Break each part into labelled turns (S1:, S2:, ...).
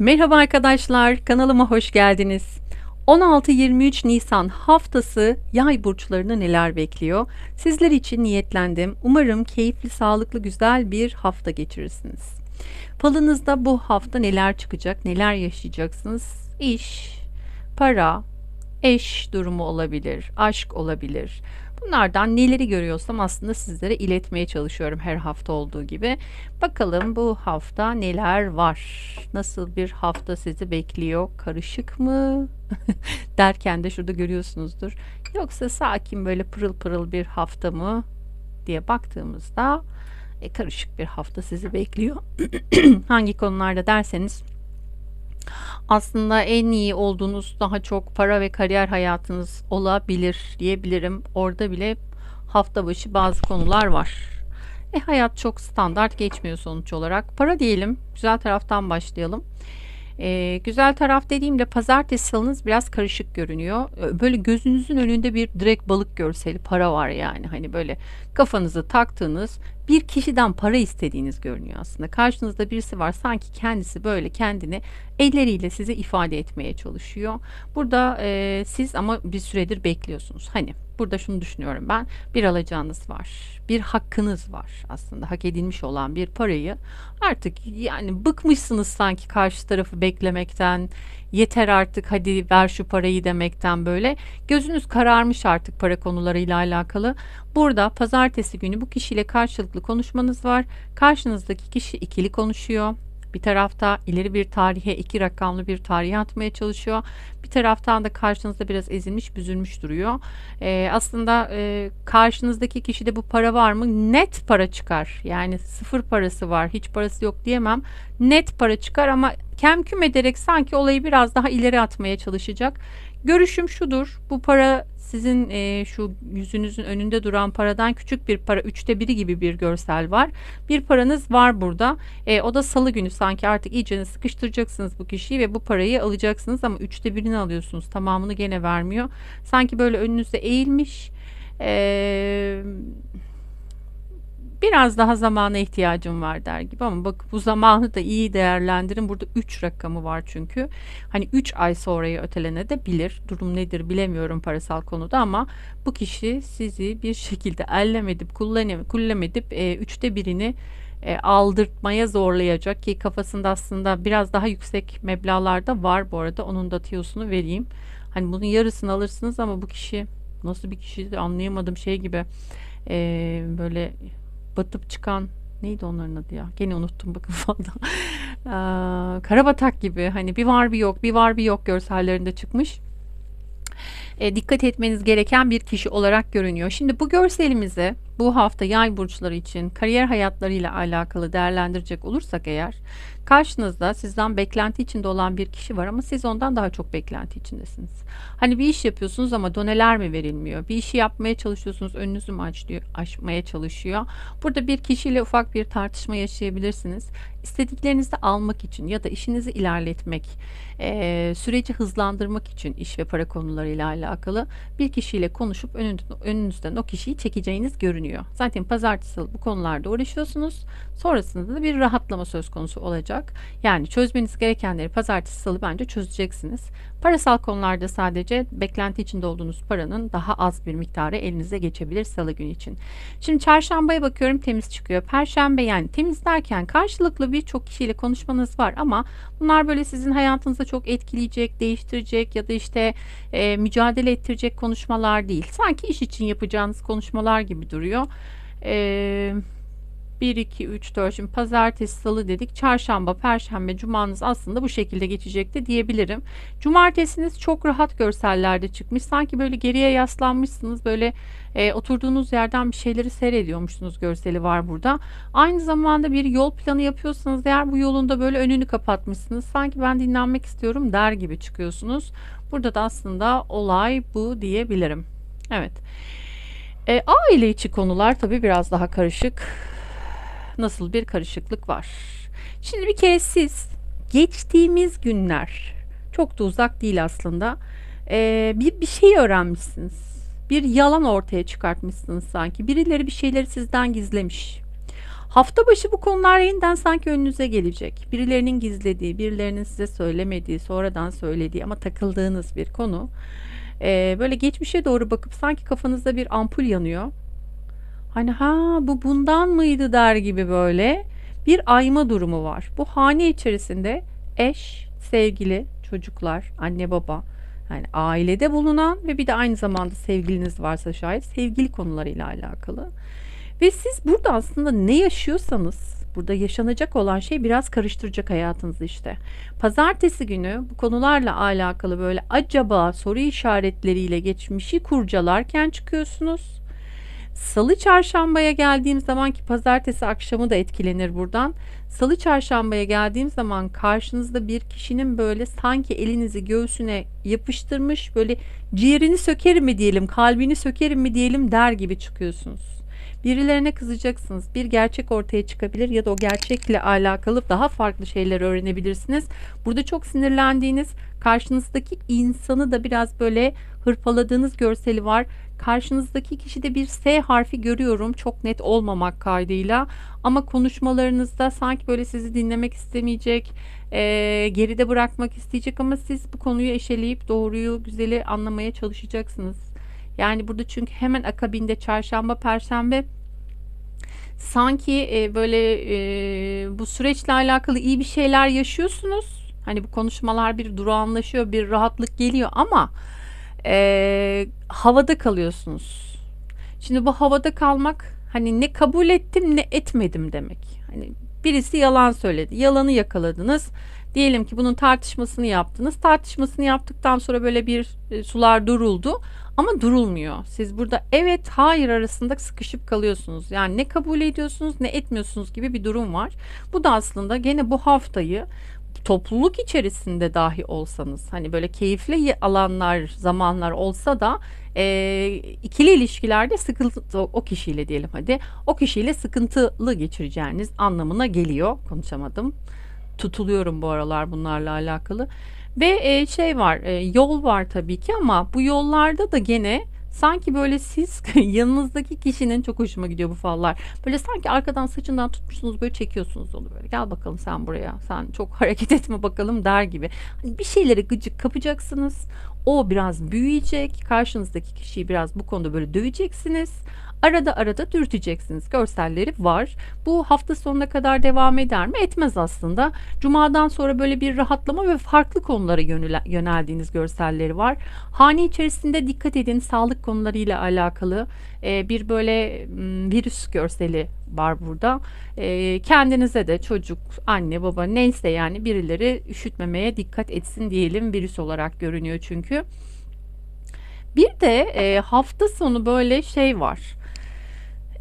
S1: Merhaba arkadaşlar, kanalıma hoş geldiniz. 16-23 Nisan haftası yay burçlarını neler bekliyor? Sizler için niyetlendim. Umarım keyifli, sağlıklı, güzel bir hafta geçirirsiniz. Falınızda bu hafta neler çıkacak, neler yaşayacaksınız? İş, para, eş durumu olabilir, aşk olabilir. Bunlardan neleri görüyorsam aslında sizlere iletmeye çalışıyorum her hafta olduğu gibi. Bakalım bu hafta neler var? Nasıl bir hafta sizi bekliyor? Karışık mı? Derken de şurada görüyorsunuzdur. Yoksa sakin böyle pırıl pırıl bir hafta mı diye baktığımızda e, karışık bir hafta sizi bekliyor. Hangi konularda derseniz aslında en iyi olduğunuz daha çok para ve kariyer hayatınız olabilir diyebilirim. Orada bile hafta başı bazı konular var. E hayat çok standart geçmiyor sonuç olarak. Para diyelim. Güzel taraftan başlayalım. E, güzel taraf dediğimde pazartesi salınız biraz karışık görünüyor. Böyle gözünüzün önünde bir direkt balık görseli para var yani. Hani böyle kafanızı taktığınız bir kişiden para istediğiniz görünüyor aslında. Karşınızda birisi var sanki kendisi böyle kendini elleriyle size ifade etmeye çalışıyor. Burada e, siz ama bir süredir bekliyorsunuz. Hani burada şunu düşünüyorum ben. Bir alacağınız var bir hakkınız var aslında. Hak edilmiş olan bir parayı artık yani bıkmışsınız sanki karşı tarafı beklemekten. Yeter artık hadi ver şu parayı demekten böyle. Gözünüz kararmış artık para konularıyla alakalı. Burada pazartesi günü bu kişiyle karşılıklı konuşmanız var. Karşınızdaki kişi ikili konuşuyor bir tarafta ileri bir tarihe iki rakamlı bir tarihe atmaya çalışıyor. Bir taraftan da karşınızda biraz ezilmiş büzülmüş duruyor. Ee, aslında e, karşınızdaki kişide bu para var mı? Net para çıkar. Yani sıfır parası var hiç parası yok diyemem. Net para çıkar ama kemküm ederek sanki olayı biraz daha ileri atmaya çalışacak. Görüşüm şudur. Bu para sizin e, şu yüzünüzün önünde duran paradan küçük bir para üçte biri gibi bir görsel var. Bir paranız var burada. E, o da salı günü sanki artık iyice sıkıştıracaksınız bu kişiyi ve bu parayı alacaksınız ama üçte birini alıyorsunuz. Tamamını gene vermiyor. Sanki böyle önünüzde eğilmiş. Eee biraz daha zamana ihtiyacım var der gibi ama bak bu zamanı da iyi değerlendirin. Burada 3 rakamı var çünkü. Hani 3 ay sonrayı ötelene de bilir. Durum nedir bilemiyorum parasal konuda ama bu kişi sizi bir şekilde ellemedip kullanıp kullanıp e, üçte birini e, aldırtmaya zorlayacak ki kafasında aslında biraz daha yüksek meblalarda var bu arada. Onun da tiyosunu vereyim. Hani bunun yarısını alırsınız ama bu kişi nasıl bir kişi anlayamadım şey gibi e, böyle batıp çıkan neydi onların adı ya? Gene unuttum bakın falan. Karabatak gibi hani bir var bir yok bir var bir yok görsellerinde çıkmış. E, dikkat etmeniz gereken bir kişi olarak görünüyor. Şimdi bu görselimizi bu hafta yay burçları için kariyer hayatlarıyla alakalı değerlendirecek olursak eğer karşınızda sizden beklenti içinde olan bir kişi var ama siz ondan daha çok beklenti içindesiniz. Hani bir iş yapıyorsunuz ama doneler mi verilmiyor? Bir işi yapmaya çalışıyorsunuz önünüzü mü açlıyor, açmaya çalışıyor? Burada bir kişiyle ufak bir tartışma yaşayabilirsiniz. İstediklerinizi almak için ya da işinizi ilerletmek, süreci hızlandırmak için iş ve para konularıyla alakalı bir kişiyle konuşup önünüzden o kişiyi çekeceğiniz görünüyor görünüyor. Zaten pazartesi bu konularda uğraşıyorsunuz. Sonrasında da bir rahatlama söz konusu olacak. Yani çözmeniz gerekenleri pazartesi salı bence çözeceksiniz. Parasal konularda sadece beklenti içinde olduğunuz paranın daha az bir miktarı elinize geçebilir salı günü için. Şimdi çarşambaya bakıyorum temiz çıkıyor. Perşembe yani temiz derken karşılıklı birçok kişiyle konuşmanız var ama bunlar böyle sizin hayatınızda çok etkileyecek, değiştirecek ya da işte e, mücadele ettirecek konuşmalar değil. Sanki iş için yapacağınız konuşmalar gibi duruyor. Eee 1, 2, 3, 4 şimdi pazartesi, salı dedik. Çarşamba, perşembe, cumanız aslında bu şekilde geçecekti diyebilirim. Cumartesiniz çok rahat görsellerde çıkmış. Sanki böyle geriye yaslanmışsınız. Böyle e, oturduğunuz yerden bir şeyleri seyrediyormuşsunuz görseli var burada. Aynı zamanda bir yol planı yapıyorsanız eğer bu yolunda böyle önünü kapatmışsınız. Sanki ben dinlenmek istiyorum der gibi çıkıyorsunuz. Burada da aslında olay bu diyebilirim. Evet. E, aile içi konular tabii biraz daha karışık nasıl bir karışıklık var. Şimdi bir kere siz geçtiğimiz günler çok da uzak değil aslında ee, bir, bir şey öğrenmişsiniz. Bir yalan ortaya çıkartmışsınız sanki. Birileri bir şeyleri sizden gizlemiş. Hafta başı bu konular yeniden sanki önünüze gelecek. Birilerinin gizlediği, birilerinin size söylemediği, sonradan söylediği ama takıldığınız bir konu. Ee, böyle geçmişe doğru bakıp sanki kafanızda bir ampul yanıyor. Hani ha bu bundan mıydı der gibi böyle bir ayma durumu var. Bu hane içerisinde eş, sevgili, çocuklar, anne baba yani ailede bulunan ve bir de aynı zamanda sevgiliniz varsa şayet sevgili konularıyla alakalı. Ve siz burada aslında ne yaşıyorsanız burada yaşanacak olan şey biraz karıştıracak hayatınızı işte. Pazartesi günü bu konularla alakalı böyle acaba soru işaretleriyle geçmişi kurcalarken çıkıyorsunuz. Salı çarşambaya geldiğim zaman ki pazartesi akşamı da etkilenir buradan. Salı çarşambaya geldiğim zaman karşınızda bir kişinin böyle sanki elinizi göğsüne yapıştırmış böyle ciğerini sökerim mi diyelim, kalbini sökerim mi diyelim der gibi çıkıyorsunuz. Birilerine kızacaksınız. Bir gerçek ortaya çıkabilir ya da o gerçekle alakalı daha farklı şeyler öğrenebilirsiniz. Burada çok sinirlendiğiniz, karşınızdaki insanı da biraz böyle hırpaladığınız görseli var. Karşınızdaki kişide bir S harfi görüyorum çok net olmamak kaydıyla ama konuşmalarınızda sanki böyle sizi dinlemek istemeyecek, e, geride bırakmak isteyecek ama siz bu konuyu eşeleyip doğruyu, güzeli anlamaya çalışacaksınız. Yani burada çünkü hemen akabinde çarşamba, perşembe sanki e, böyle e, bu süreçle alakalı iyi bir şeyler yaşıyorsunuz. Hani bu konuşmalar bir durağanlaşıyor, bir rahatlık geliyor ama e, havada kalıyorsunuz. Şimdi bu havada kalmak hani ne kabul ettim ne etmedim demek. Hani birisi yalan söyledi. Yalanı yakaladınız. Diyelim ki bunun tartışmasını yaptınız. Tartışmasını yaptıktan sonra böyle bir e, sular duruldu ama durulmuyor. Siz burada evet hayır arasında sıkışıp kalıyorsunuz. Yani ne kabul ediyorsunuz ne etmiyorsunuz gibi bir durum var. Bu da aslında gene bu haftayı topluluk içerisinde dahi olsanız hani böyle keyifli alanlar zamanlar olsa da e, ikili ilişkilerde sıkıntı o kişiyle diyelim hadi o kişiyle sıkıntılı geçireceğiniz anlamına geliyor. Konuşamadım. Tutuluyorum bu aralar bunlarla alakalı. Ve e, şey var e, yol var tabii ki ama bu yollarda da gene Sanki böyle siz yanınızdaki kişinin çok hoşuma gidiyor bu fallar. Böyle sanki arkadan saçından tutmuşsunuz böyle çekiyorsunuz onu böyle. Gel bakalım sen buraya. Sen çok hareket etme bakalım der gibi. Hani bir şeylere gıcık kapacaksınız. O biraz büyüyecek. Karşınızdaki kişiyi biraz bu konuda böyle döveceksiniz. Arada arada dürteceksiniz. Görselleri var. Bu hafta sonuna kadar devam eder mi? Etmez aslında. Cumadan sonra böyle bir rahatlama ve farklı konulara yöneldiğiniz görselleri var. Hane içerisinde dikkat edin sağlık konularıyla alakalı e, bir böyle virüs görseli var burada. E, kendinize de çocuk, anne, baba neyse yani birileri üşütmemeye dikkat etsin diyelim. Virüs olarak görünüyor çünkü. Bir de e, hafta sonu böyle şey var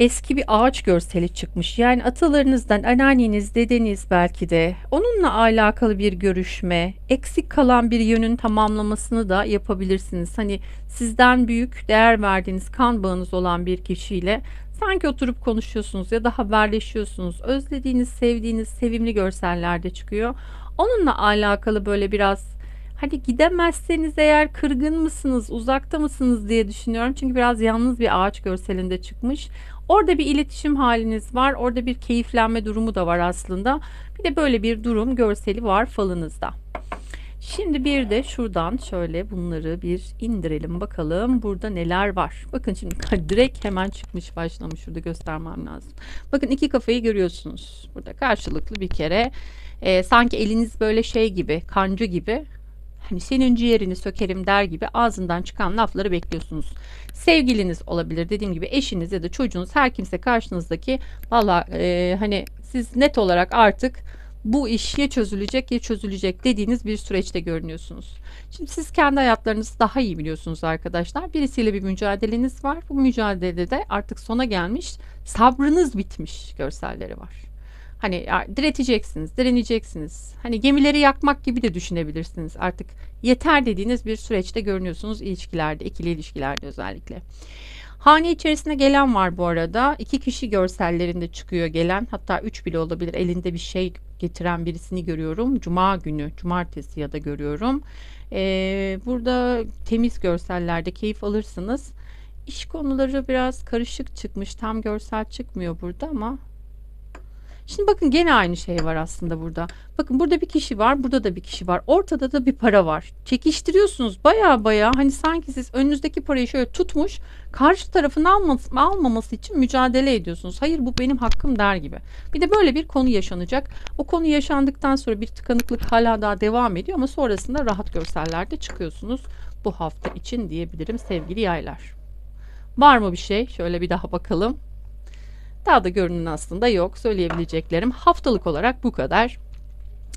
S1: eski bir ağaç görseli çıkmış. Yani atalarınızdan, anneanneniz, dedeniz belki de onunla alakalı bir görüşme, eksik kalan bir yönün tamamlamasını da yapabilirsiniz. Hani sizden büyük, değer verdiğiniz kan bağınız olan bir kişiyle sanki oturup konuşuyorsunuz ya da haberleşiyorsunuz. Özlediğiniz, sevdiğiniz, sevimli görseller de çıkıyor. Onunla alakalı böyle biraz Hani gidemezseniz eğer kırgın mısınız, uzakta mısınız diye düşünüyorum. Çünkü biraz yalnız bir ağaç görselinde çıkmış. Orada bir iletişim haliniz var. Orada bir keyiflenme durumu da var aslında. Bir de böyle bir durum görseli var falınızda. Şimdi bir de şuradan şöyle bunları bir indirelim bakalım. Burada neler var? Bakın şimdi direkt hemen çıkmış başlamış. Şurada göstermem lazım. Bakın iki kafayı görüyorsunuz. Burada karşılıklı bir kere e, sanki eliniz böyle şey gibi kancı gibi hani senin ciğerini sökerim der gibi ağzından çıkan lafları bekliyorsunuz. Sevgiliniz olabilir dediğim gibi eşiniz ya da çocuğunuz her kimse karşınızdaki valla e, hani siz net olarak artık bu iş ya çözülecek ya çözülecek dediğiniz bir süreçte görünüyorsunuz. Şimdi siz kendi hayatlarınızı daha iyi biliyorsunuz arkadaşlar. Birisiyle bir mücadeleniz var. Bu mücadelede artık sona gelmiş, sabrınız bitmiş görselleri var. Hani direteceksiniz, direneceksiniz. Hani gemileri yakmak gibi de düşünebilirsiniz. Artık yeter dediğiniz bir süreçte görünüyorsunuz ilişkilerde, ikili ilişkilerde özellikle. Hane içerisine gelen var bu arada. İki kişi görsellerinde çıkıyor gelen. Hatta üç bile olabilir. Elinde bir şey getiren birisini görüyorum. Cuma günü, cumartesi ya da görüyorum. Ee, burada temiz görsellerde keyif alırsınız. İş konuları biraz karışık çıkmış. Tam görsel çıkmıyor burada ama Şimdi bakın gene aynı şey var aslında burada. Bakın burada bir kişi var, burada da bir kişi var. Ortada da bir para var. Çekiştiriyorsunuz baya baya hani sanki siz önünüzdeki parayı şöyle tutmuş karşı tarafın alması, almaması için mücadele ediyorsunuz. Hayır bu benim hakkım der gibi. Bir de böyle bir konu yaşanacak. O konu yaşandıktan sonra bir tıkanıklık hala daha devam ediyor ama sonrasında rahat görsellerde çıkıyorsunuz bu hafta için diyebilirim sevgili yaylar. Var mı bir şey? Şöyle bir daha bakalım. Daha da görünün aslında yok. Söyleyebileceklerim haftalık olarak bu kadar.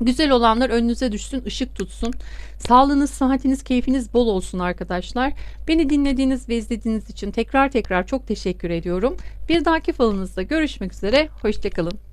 S1: Güzel olanlar önünüze düşsün, ışık tutsun. Sağlığınız, sıhhatiniz, keyfiniz bol olsun arkadaşlar. Beni dinlediğiniz ve izlediğiniz için tekrar tekrar çok teşekkür ediyorum. Bir dahaki falınızda görüşmek üzere. Hoşçakalın.